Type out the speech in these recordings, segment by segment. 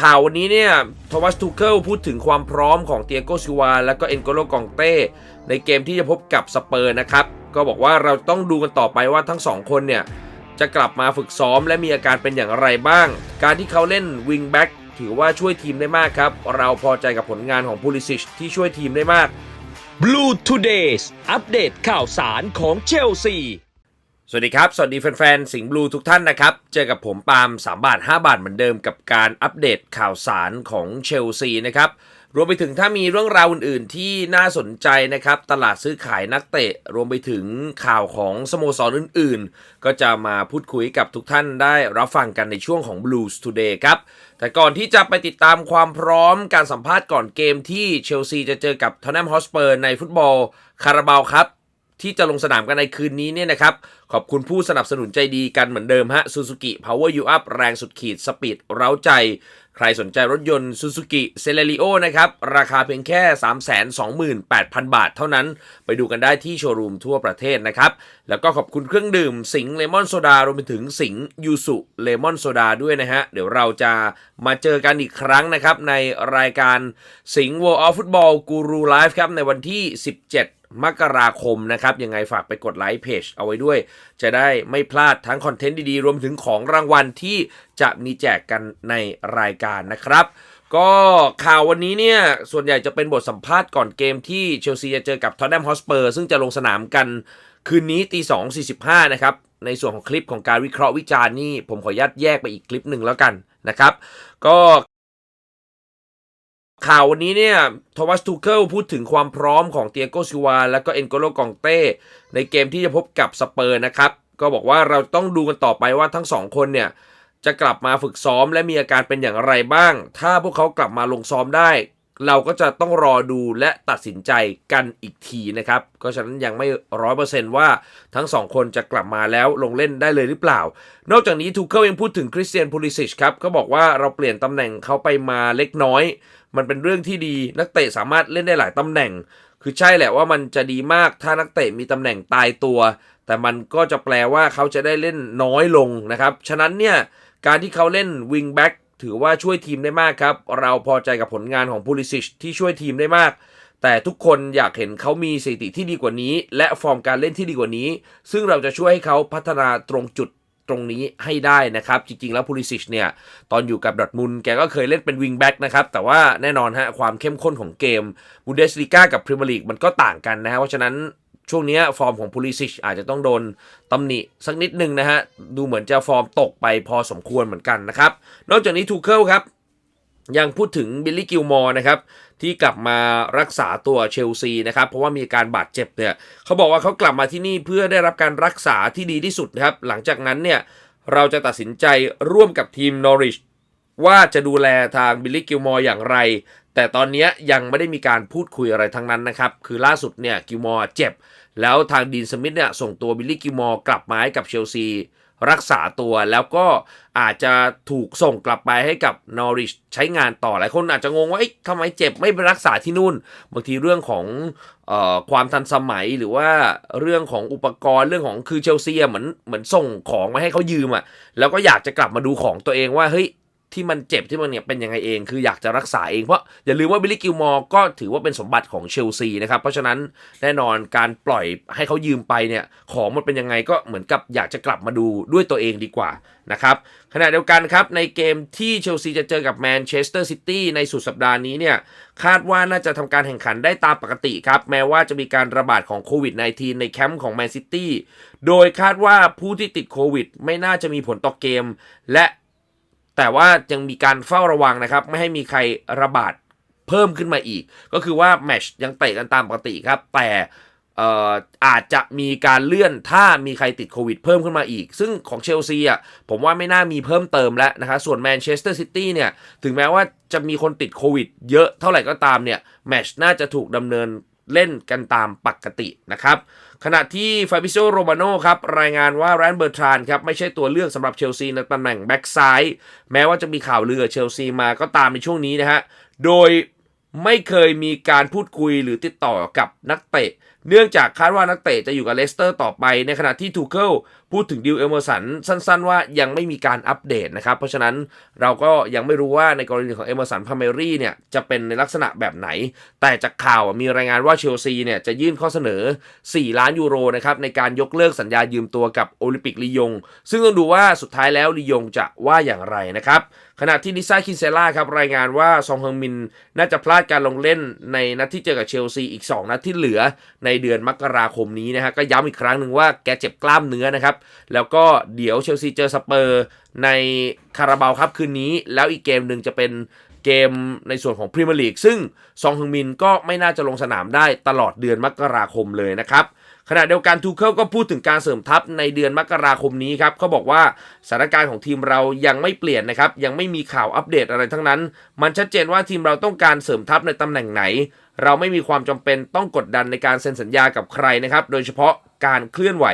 ข่าววันนี้เนี่ยโทมัสทูเคิลพูดถึงความพร้อมของเตียโกซิวา และก็เอ็นโกโลกองเต้ ในเกมที่จะพบกับสเปอร์นะครับ ก็บอกว่าเราต้องดูกันต่อไปว่าทั้งสองคนเนี่ย จะกลับมาฝึกซ้อมและมีอาการเป็นอย่างไรบ้าง การที่เขาเล่นวิงแบ็กถือว่าช่วยทีมได้มากครับ เราพอใจกับผลงานของพูลิซิชที่ช่วยทีมได้มาก Blue Todays อัปเดตข่าวสารของเชลซี สวัสดีครับ สวัสดีแฟนๆ สิงห์บลูทุกท่านนะครับ เจอกับผมปาล์ม3 บาท 5 บาทเหมือนเดิมกับการอัปเดตข่าวสารของเชลซีนะครับ รวมไปถึงถ้ามีเรื่องราวอื่นๆ ที่น่าสนใจนะครับ ตลาดซื้อขายนักเตะ รวมไปถึงข่าวของสโมสรอื่นๆ ก็จะมาพูดคุยกับทุกท่านได้รับฟังกันในช่วงของ Blues Today ครับ แต่ก่อนที่จะไปติดตามความพร้อมการสัมภาษณ์ก่อนเกมที่เชลซีจะเจอกับทอนแนมฮอสเปอร์ในฟุตบอลคาราบาวครับ ที่จะลงสนามกันในคืนนี้เนี่ยนะครับ ขอบคุณผู้สนับสนุนใจดีกันเหมือนเดิมฮะ Suzuki Power You Up แรงสุดขีดสปีดเร้าใจ ใครสนใจรถยนต์ Suzuki c e l e r i o นะครับ ราคาเพียงแค่ 328,000 บาทเท่านั้น ไปดูกันได้ที่โชว์รูมทั่วประเทศนะครับ แล้วก็ขอบคุณเครื่องดื่มสิงเลมอนโซดารวมไปถึงสิงยูสุเลมอนโซดาด้วยนะฮะ เดี๋ยวเราจะมาเจอกันอีกครั้งนะครับในรายการสิงห์ World of Football Guru Live ครับในวันที่ 17 มกราคมนะครับ ยังไงฝากไปกดไลค์เพจเอาไว้ด้วย จะได้ไม่พลาดทั้งคอนเทนต์ดีๆ รวมถึงของรางวัลที่จะมีแจกกันในรายการนะครับ ก็ข่าววันนี้เนี่ย ส่วนใหญ่จะเป็นบทสัมภาษณ์ก่อนเกมที่เชลซีจะเจอกับทอตแนมฮอสเปอร์ซึ่งจะลงสนามกันคืนนี้ตีสองสี่สิบห้านะครับ ในส่วนของคลิปของการวิเคราะห์วิจารณ์นี่ผมขออนุญาตแยกไปอีกคลิปหนึ่งแล้วกันนะครับ ก็ ข่าววันนี้เนี่ยโทมัสทูเคิลพูดถึงความพร้อมของเตียโกซิวา และก็เอ็นโกโลกองเต้ ในเกมที่จะพบกับสเปอร์นะครับ ก็บอกว่าเราต้องดูกันต่อไปว่าทั้งสองคนเนี่ย จะกลับมาฝึกซ้อมและมีอาการเป็นอย่างไรบ้าง ถ้าพวกเขากลับมาลงซ้อมได้ เราก็จะต้องรอดูและตัดสินใจกันอีกทีนะครับ ก็ฉะนั้นยังไม่ร้อยเปอร์เซนต์ว่าทั้งสองคนจะกลับมาแล้วลงเล่นได้เลยหรือเปล่า นอกจากนี้ทูเคิลยังพูดถึงคริสเตียนพูลิซิชครับก็บอกว่าเราเปลี่ยนตำแหน่งเขาไปมาเล็กน้อย มันเป็นเรื่องที่ดีนักเตะสามารถเล่นได้หลายตำแหน่ง คือใช่แหละว่ามันจะดีมากถ้านักเตะมีตำแหน่งตายตัว แต่มันก็จะแปลว่าเขาจะได้เล่นน้อยลงนะครับ ฉะนั้นเนี่ยการที่เขาเล่นวิงแบ็กถือว่าช่วยทีมได้มากครับ เราพอใจกับผลงานของพูลิซิชที่ช่วยทีมได้มาก แต่ทุกคนอยากเห็นเขามีสถิติที่ดีกว่านี้ และฟอร์มการเล่นที่ดีกว่านี้ ซึ่งเราจะช่วยให้เขาพัฒนาตรงจุด ตรงนี้ให้ได้นะครับ จริง ๆ แล้วพูลิซิชเนี่ย ตอนอยู่กับดอทมุนแกก็เคยเล่นเป็นวิงแบ็กนะครับ แต่ว่าแน่นอนฮะความเข้มข้นของเกมบูเดสลิก้ากับพรีเมียร์ลีกมันก็ต่างกันนะฮะเพราะฉะนั้นช่วงนี้ฟอร์มของพูลิซิชอาจจะต้องโดนตำหนิสักนิดนึงนะฮะ ดูเหมือนจะฟอร์มตกไปพอสมควรเหมือนกันนะครับ นอกจากนี้ทูเคิลครับ ยังพูดถึงบิลลี่กิลมอร์นะครับที่กลับมารักษาตัวเชลซีนะครับเพราะว่ามีการบาดเจ็บเนี่ยเขาบอกว่าเขากลับมาที่นี่เพื่อได้รับการรักษาที่ดีที่สุดนะครับหลังจากนั้นเนี่ยเราจะตัดสินใจร่วมกับทีมนอริชว่าจะดูแลทางบิลลี่กิลมอร์อย่างไร แต่ตอนนี้ยังไม่ได้มีการพูดคุยอะไรทั้งนั้นนะครับ คือล่าสุดเนี่ยกิลมอร์เจ็บ แล้วทางดีนสมิธเนี่ยส่งตัวบิลลี่กิลมอร์กลับมาให้กับเชลซี รักษาตัวแล้วก็อาจจะถูกส่งกลับไปให้กับนอริชใช้งานต่อหลายคนอาจจะงงว่าเอ๊ะทำไมเจ็บไม่ไปรักษาที่นู่น บางทีเรื่องของออความทันสมัยหรือว่าเรื่องของอุปกรณ์เรื่องของคือเชลซีเหมือนเหมือนส่งของมาให้เขายืมอะแล้วก็อยากจะกลับมาดูของตัวเองว่าเฮ้ย ที่มันเจ็บที่มันเนี่ยเป็นยังไงเอง คืออยากจะรักษาเอง เพราะอย่าลืมว่าบิลลี่กิลมอร์ก็ถือว่าเป็นสมบัติของเชลซีนะครับ เพราะฉะนั้นแน่นอนการปล่อยให้เขายืมไปเนี่ยของมันเป็นยังไงก็เหมือนกับอยากจะกลับมาดูด้วยตัวเองดีกว่านะครับขณะเดียวกันครับ ในเกมที่เชลซีจะเจอกับแมนเชสเตอร์ซิตี้ในสุดสัปดาห์นี้เนี่ยคาดว่าน่าจะทำการแข่งขันได้ตามปกติครับ แม้ว่าจะมีการระบาดของโควิด -19 ในแคมป์ของแมนซิตี้โดยคาดว่าผู้ที่ติดโควิด ไม่น่าจะมีผลต่อเกม และ แต่ว่ายังมีการเฝ้าระวังนะครับ ไม่ให้มีใครระบาดเพิ่มขึ้นมาอีก ก็คือว่าแมชยังเตะกันตามปกติครับ แต่อาจจะมีการเลื่อนถ้ามีใครติดโควิดเพิ่มขึ้นมาอีก ซึ่งของเชลซีอะผมว่าไม่น่ามีเพิ่มเติมแล้วนะครับส่วนแมนเชสเตอร์ซิตี้เนี่ย ถึงแม้ว่าจะมีคนติดโควิดเยอะเท่าไหร่ก็ตามเนี่ย แมชน่าจะถูกดำเนิน เล่นกันตามปกตินะครับ ขณะที่ฟาบิโซโรมาโนครับ รายงานว่าแรนเบอร์ทรานครับ ไม่ใช่ตัวเลือกสำหรับเชลซีในตำแหน่งแบ็กซ้ายแม้ว่าจะมีข่าวลือเชลซีมาก็ตามในช่วงนี้นะฮะ โดยไม่เคยมีการพูดคุยหรือติดต่อกับนักเตะ เนื่องจากคาดว่านักเตะจะอยู่กับเลสเตอร์ต่อไป ในขณะที่ทูเคิล พูดถึงดิวเอเมอร์สันสั้น ๆ ว่ายังไม่มีการอัปเดตนะครับ เพราะฉะนั้นเราก็ยังไม่รู้ว่าในกรณีของเอเมอร์สันพาเมรี่เนี่ยจะเป็นในลักษณะแบบไหน แต่จากข่าวมีรายงานว่าเชลซีเนี่ยจะยื่นข้อเสนอ 4 ล้านยูโรนะครับในการยกเลิกสัญญายืมตัวกับโอลิมปิกลียง ซึ่งต้องดูว่าสุดท้ายแล้วลียงจะว่าอย่างไรนะครับขณะที่ลิซ่าคินเซล่าครับรายงานว่าซองเฮงมินน่าจะพลาดการลงเล่นในนัดที่เจอกับเชลซีอีก 2 นัดที่เหลือในเดือนมกราคมนี้นะฮะก็ย้ำอีกครั้งหนึ่งว่าแกเจ็บกล้ามเนื้อนะครับแล้วก็เดี๋ยวเชลซีเจอสเปอร์ในคาราบาวครับคืนนี้ แล้วอีกเกมหนึ่งจะเป็นเกมในส่วนของพรีเมียร์ลีกซึ่งซองฮึงมินก็ไม่น่าจะลงสนามได้ตลอดเดือนมกราคมเลยนะครับ ขณะเดียวกันทูเคิลก็พูดถึงการเสริมทัพในเดือนมกราคมนี้ครับเขาบอกว่าสถานการณ์ของทีมเรายังไม่เปลี่ยนนะครับ ยังไม่มีข่าวอัปเดตอะไรทั้งนั้น มันชัดเจนว่าทีมเราต้องการเสริมทัพในตำแหน่งไหน เราไม่มีความจำเป็นต้องกดดันในการเซ็นสัญญากับใครนะครับ โดยเฉพาะการเคลื่อนไหว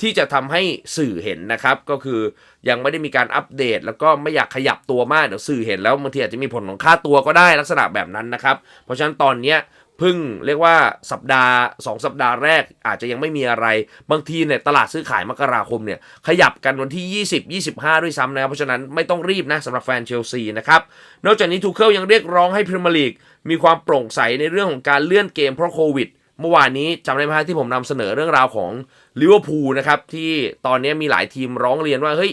ที่จะทำให้สื่อเห็นนะครับ ก็คือยังไม่ได้มีการอัปเดต แล้วก็ไม่อยากขยับตัวมากเดี๋ยวสื่อเห็นแล้วบางทีอาจจะมีผลของค่าตัวก็ได้ลักษณะแบบนั้นนะครับ เพราะฉะนั้นตอนเนี้ย พึ่งเรียกว่าสัปดาห์ 2 สัปดาห์แรกอาจจะยังไม่มีอะไร บางทีเนี่ยตลาดซื้อขายมกราคมเนี่ยขยับกันวันที่ 20 25 ด้วยซ้ำนะครับ เพราะฉะนั้นไม่ต้องรีบนะสำหรับแฟนเชลซีนะครับ นอกจากนี้ทูเคิลยังเรียกร้องให้พรีเมียร์ลีกมีความโปร่งใสในเรื่องของการเลื่อนเกมเพราะโควิดเมื่อวานนี้จำได้ไหมที่ผมนำเสนอเรื่องราวของลิเวอร์พูลนะครับที่ตอนนี้มีหลายทีมร้องเรียนว่าเฮ้ย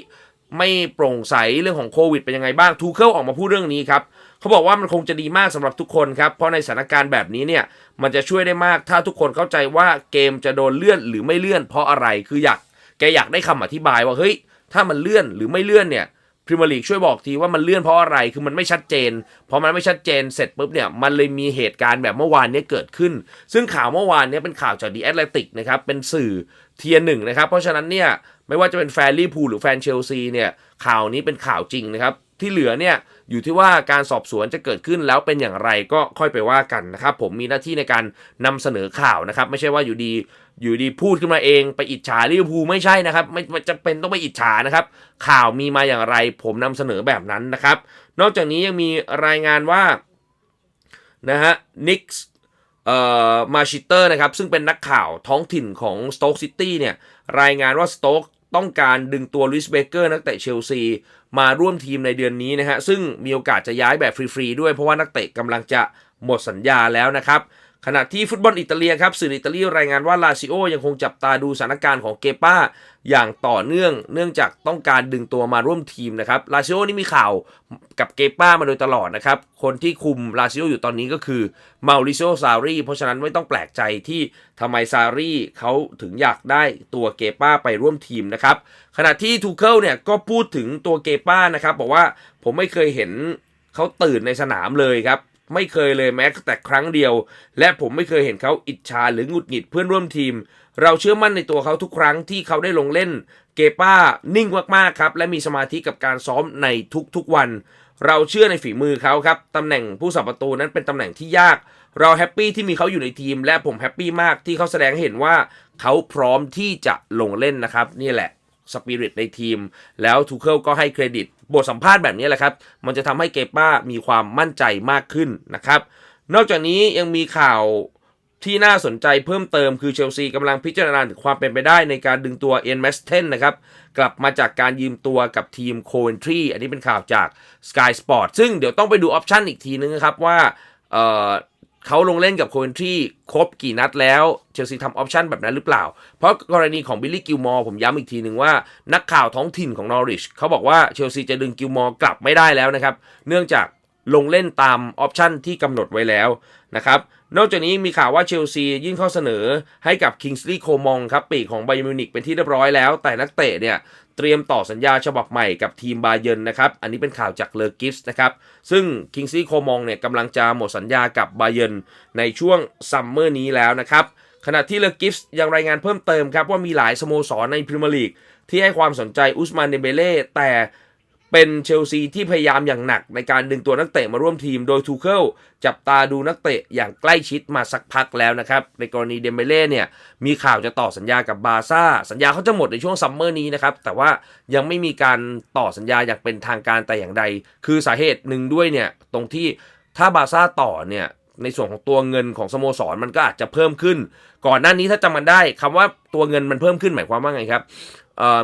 ไม่โปร่งใสเรื่องของโควิดเป็นยังไงบ้างทูเคิลออกมาพูดเรื่องนี้ครับ เขาบอกว่ามันคงจะดีมากสำหรับทุกคนครับ เพราะในสถานการณ์แบบนี้เนี่ย มันจะช่วยได้มากถ้าทุกคนเข้าใจว่าเกมจะโดนเลื่อนหรือไม่เลื่อนเพราะอะไรคืออยากแกอยากได้คำอธิบายว่าเฮ้ยถ้ามันเลื่อนหรือไม่เลื่อนเนี่ยพรีเมียร์ลีกช่วยบอกทีว่ามันเลื่อนเพราะอะไร คือมันไม่ชัดเจน พอมันไม่ชัดเจนเสร็จปุ๊บเนี่ย มันเลยมีเหตุการณ์แบบเมื่อวานนี้เกิดขึ้น ซึ่งข่าวเมื่อวานนี้เป็นข่าวจากดีแอตเลติกนะครับ เป็นสื่อเทียร์หนึ่งนะครับ เพราะฉะนั้นเนี่ย ไม่ว่าจะเป็นแฟนลิเวอร์พูลหรือแฟนเชลซีเนี่ย ข่าวนี้เป็นข่าวจริงนะครับ ที่เหลือเนี่ยอยู่ที่ว่าการสอบสวนจะเกิดขึ้นแล้วเป็นอย่างไรก็ค่อยไปว่ากันนะครับ ผมมีหน้าที่ในการนำเสนอข่าวนะครับ ไม่ใช่ว่าอยู่ดีอยู่ดีพูดขึ้นมาเองไปอิจฉาลิเวอร์พูลไม่ใช่นะครับ ไม่จำเป็นต้องไปอิจฉานะครับ ข่าวมีมาอย่างไร ผมนำเสนอแบบนั้นนะครับ นอกจากนี้ยังมีรายงานว่านะฮะนิกส์เอ่อมาชิเตอร์นะครับซึ่งเป็นนักข่าวท้องถิ่นของสโต๊กซิตี้เนี่ยรายงานว่าสโต๊ก ต้องการดึงตัวลุยส์เบเกอร์นักเตะเชลซีมาร่วมทีมในเดือนนี้นะฮะซึ่งมีโอกาสจะย้ายแบบฟรีๆด้วยเพราะว่านักเตะกำลังจะหมดสัญญาแล้วนะครับ ขณะที่ฟุตบอลอิตาเลียครับสื่ออิตาลีรายงานว่าลาซิโอยังคงจับตาดูสถานการณ์ของเกป้า อย่างต่อเนื่อง เนื่องจากต้องการดึงตัวมาร่วมทีมนะครับลาซิโอนี่มีข่าวกับเกป้ามาโดยตลอดนะครับ คนที่คุมลาซิโออยู่ตอนนี้ก็คือมาริโซซารีเพราะฉะนั้นไม่ต้องแปลกใจที่ทำไมซารีเขาถึงอยากได้ตัวเกป้าไปร่วมทีมนะครับขณะที่ทูเคิลเนี่ยก็พูดถึงตัวเกป้านะครับบอกว่าผมไม่เคยเห็นเขาตื่นในสนามเลยครับ ไม่เคยเลยแม้แต่ครั้งเดียว และผมไม่เคยเห็นเขาอิจฉาหรือหงุดหงิดเพื่อนร่วมทีม เราเชื่อมั่นในตัวเขาทุกครั้งที่เขาได้ลงเล่น เกป้านิ่งมากๆครับ และมีสมาธิกับการซ้อมในทุกๆวัน เราเชื่อในฝีมือเขาครับตำแหน่งผู้สับประตูนั้นเป็นตำแหน่งที่ยาก เราแฮปปี้ที่มีเขาอยู่ในทีม และผมแฮปปี้มากที่เขาแสดงให้เห็นว่าเขาพร้อมที่จะลงเล่นนะครับ นี่แหละสปิริตในทีม แล้วทูเคิลก็ให้เครดิต บทสัมภาษณ์แบบนี้แหละครับ มันจะทำให้เกป้ามีความมั่นใจมากขึ้นนะครับ นอกจากนี้ยังมีข่าวที่น่าสนใจเพิ่มเติมคือเชลซีกำลังพิจารณาถึงความเป็นไปได้ในการดึงตัวเอ็นแมสเทนนะครับ กลับมาจากการยืมตัวกับทีมโคเวนทรีอันนี้เป็นข่าวจาก Sky Sport ซึ่งเดี๋ยวต้องไปดูออปชันอีกทีนึงนะครับว่า เขาลงเล่นกับโคเวนทรีครบกี่นัดแล้วเชลซีทำออปชันแบบนั้นหรือเปล่า เพราะกรณีของบิลลี่กิลมอร์ผมย้ำอีกทีหนึ่งว่า นักข่าวท้องถิ่นของนอริชเขาบอกว่าเชลซีจะดึงกิลมอร์กลับไม่ได้แล้วนะครับ เนื่องจาก ลงเล่นตามออปชันที่กำหนดไว้แล้วนะครับนอกจากนี้มีข่าวว่าเชลซียื่นข้อเสนอให้กับคิงส์ลีย์โคมองครับปีกของไบมิวนิกเป็นที่เรียบร้อยแล้ว แต่นักเตะเนี่ยเตรียมต่อสัญญาฉบับใหม่กับทีมบาเยินนะครับ อันนี้เป็นข่าวจากเลอกิฟส์นะครับ ซึ่งคิงซี่โคมองเนี่ยกำลังจะหมดสัญญากับบาเยินในช่วงซัมเมอร์นี้แล้วนะครับ ขณะที่เลอกิฟส์ยังรายงานเพิ่มเติมครับว่ามีหลายสโมสรในพรีเมียร์ลีกที่ให้ความสนใจอุสมานเดเบเล่แต่ เป็นเชลซีที่พยายามอย่างหนักในการดึงตัวนักเตะมาร่วมทีม โดยทูเคิลจับตาดูนักเตะอย่างใกล้ชิดมาสักพักแล้วนะครับ ในกรณีเดมเบเล่เนี่ยมีข่าวจะต่อสัญญากับบาร์ซ่า สัญญาเขาจะหมดในช่วงซัมเมอร์นี้นะครับ แต่ว่ายังไม่มีการต่อสัญญาอย่างเป็นทางการแต่อย่างใด คือสาเหตุหนึ่งด้วยเนี่ยตรงที่ถ้าบาร์ซ่าต่อเนี่ยในส่วนของตัวเงินของสโมสรมันก็อาจจะเพิ่มขึ้น ก่อนหน้านี้ถ้าจำมันได้คำว่าตัวเงินมันเพิ่มขึ้นหมายความว่าไงครับ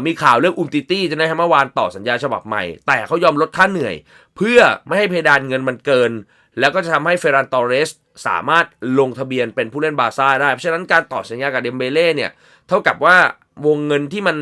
มีข่าวเรื่องอุมติตี้จะได้ให้เมื่อวานต่อสัญญาฉบับใหม่ แต่เขายอมลดค่าเหนื่อย เพื่อไม่ให้เพดานเงินมันเกิน แล้วก็จะทำให้เฟรันตอเรสสามารถลงทะเบียนเป็นผู้เล่นบาซ่าได้ เพราะฉะนั้นการต่อสัญญากับเดมเบเล่เนี่ยเท่ากับว่าวงเงินที่มัน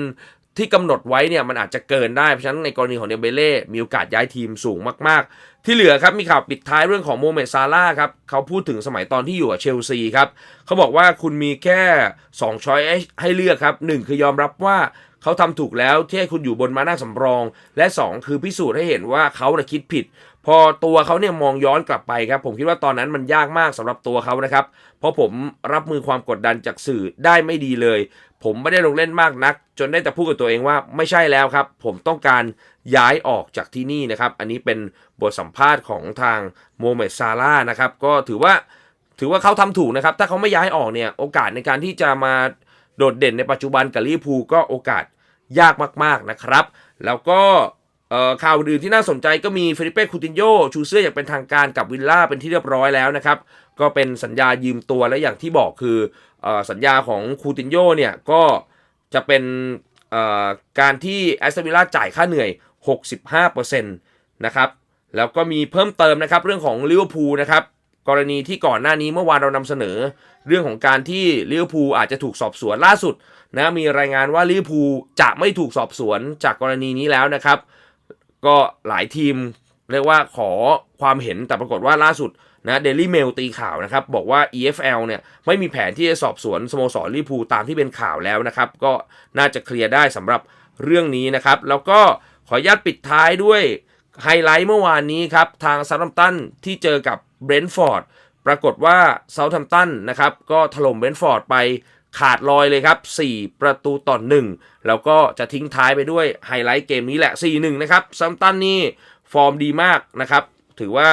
ที่กำหนดไว้เนี่ยมันอาจจะเกินได้ เพราะฉะนั้นในกรณีของเดมเบเล่มีโอกาสย้ายทีมสูงมาก ๆ ที่เหลือครับมีข่าวปิดท้ายเรื่องของโมเมซาร่าครับเขาพูดถึงสมัยตอนที่อยู่กับเชลซีครับเขาบอกว่าคุณมีแค่ 2 ช้อยให้เลือกครับหนึ่งคือยอมรับว่า เขาทำถูกแล้วที่ให้คุณอยู่บนมานั่งสำรอง และสองคือพิสูจน์ให้เห็นว่าเขาน่ะคิดผิด พอตัวเขาเนี่ยมองย้อนกลับไปครับ ผมคิดว่าตอนนั้นมันยากมากสำหรับตัวเขานะครับ เพราะผมรับมือความกดดันจากสื่อได้ไม่ดีเลย ผมไม่ได้ลงเล่นมากนัก จนได้แต่พูดกับตัวเองว่าไม่ใช่แล้วครับ ผมต้องการย้ายออกจากที่นี่นะครับ อันนี้เป็นบทสัมภาษณ์ของทางโมเมดซาร่านะครับก็ถือว่าถือว่าเขาทำถูกนะครับ ถ้าเขาไม่ย้ายออกเนี่ย โอกาสในการที่จะมา โดดเด่นในปัจจุบันกับลิพูก็โอกาสยากมากๆนะครับ แล้วก็ข่าวอื่นที่น่าสนใจก็มีเฟลิเป้คูตินโยชูเสื้ออย่างเป็นทางการกับวิลล่าเป็นที่เรียบร้อยแล้วนะครับ ก็เป็นสัญญายืมตัวและอย่างที่บอกคืออสัญญาของคูตินโยเนี่ยก็จะเป็นการที่แอสตันวิลล่าจ่ายค่าเหนื่อย 65%นะครับแล้วก็มีเพิ่มเติมนะครับเรื่องของลิเวอร์พูลนะครับ กรณีที่ก่อนหน้านี้เมื่อวานเรานำเสนอ เรื่องของการที่ลิเวอร์พูลอาจจะถูกสอบสวนล่าสุดนะมีรายงานว่าลิเวอร์พูลจะไม่ถูกสอบสวนจากกรณีนี้แล้วนะครับ ก็หลายทีมเรียกว่าขอความเห็นแต่ปรากฏว่าล่าสุดนะเดลี่เมลตีข่าวนะครับบอกว่า EFL เนี่ยไม่มีแผนที่จะสอบสวนสโมสรลิเวอร์พูลตามที่เป็นข่าวแล้วนะครับ ก็น่าจะเคลียร์ได้สำหรับเรื่องนี้นะครับ แล้วก็ขออนุญาตปิดท้ายด้วยไฮไลท์เมื่อวานนี้ครับทางซา u t ัมตันที่เจอกับ เบรนท์ฟอร์ดปรากฏว่าเซาท์ a ัมตันนะครับก็ถล่มเบรนท์ฟอร์ดไปขาดลอยเลยครับ 4 ประตูต่อ1แล้วก็จะทิ้งท้ายไปด้วยไฮไลท์เกมนี้แหละ 4-1 นะครับซัมตันนี่ฟอร์มดีมากนะครับ ถือว่า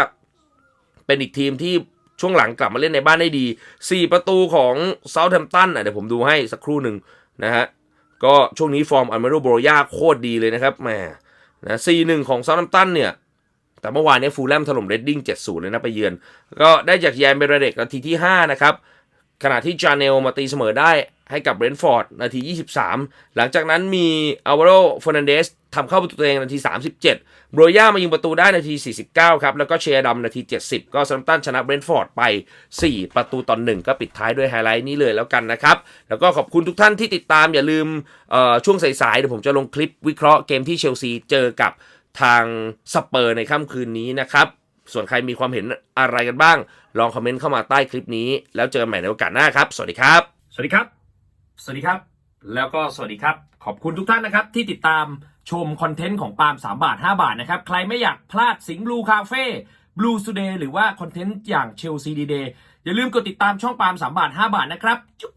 เป็นอีกทีมที่ช่วงหลังกลับมาเล่นในบ้านได้ดี 4 ประตูของเซาท์แฮมป์ตันเดี๋ยวผมดูให้สักครู่หนึ่งนะฮะ ก็ช่วงนี้ฟอร์มอัลเมโรโบรยาโคตรดีเลยนะครับแหมนะ4-1 ของเซาท์แฮมป์ตันเนี่ย แต่เมื่อวานนี้ฟูลแลมถล่มเรดดิ้ง7-0 เลยนะไปเยือน ก็ได้จากแยนเบรเดกนาทีที่ 5 นะครับ ขณะที่จาเนลมาตีเสมอได้ให้กับเบรนฟอร์ดนาที 23 หลังจากนั้นมีอัลวาโรฟอนันเดสทำเข้าประตูตัวเองนาที 37 โบรย่ามายิงประตูได้นาที 49 ครับ แล้วก็เชียร์ดำนาที 70 ก็ซัมตันชนะเบรนฟอร์ดไป 4 ประตูต่อ1ก็ปิดท้ายด้วยไฮไลท์นี้เลยแล้วกันนะครับ แล้วก็ขอบคุณทุกท่านที่ติดตามอย่าลืมเอ่อช่วงสายๆเดี๋ยวผมจะลงคลิปวิเคราะห์เกมที่เชลซีเจอกับ ทางสเปอร์ในค่ำคืนนี้นะครับ ส่วนใครมีความเห็นอะไรกันบ้าง ลองคอมเมนต์เข้ามาใต้คลิปนี้ แล้วเจอกันใหม่ในโอกาสหน้าครับ สวัสดีครับ สวัสดีครับ สวัสดีครับ แล้วก็สวัสดีครับ ขอบคุณทุกท่านนะครับ ที่ติดตามชมคอนเทนต์ของปาล์ม3บาท 5 บาทนะครับ ใครไม่อยากพลาดสิงห์บลูคาเฟ่บลูสเดย์หรือว่าคอนเทนต์อย่างเชลซีดีเดย์อย่าลืมกดติดตามช่องปาล์ม3บาท 5 บาทนะครับจุก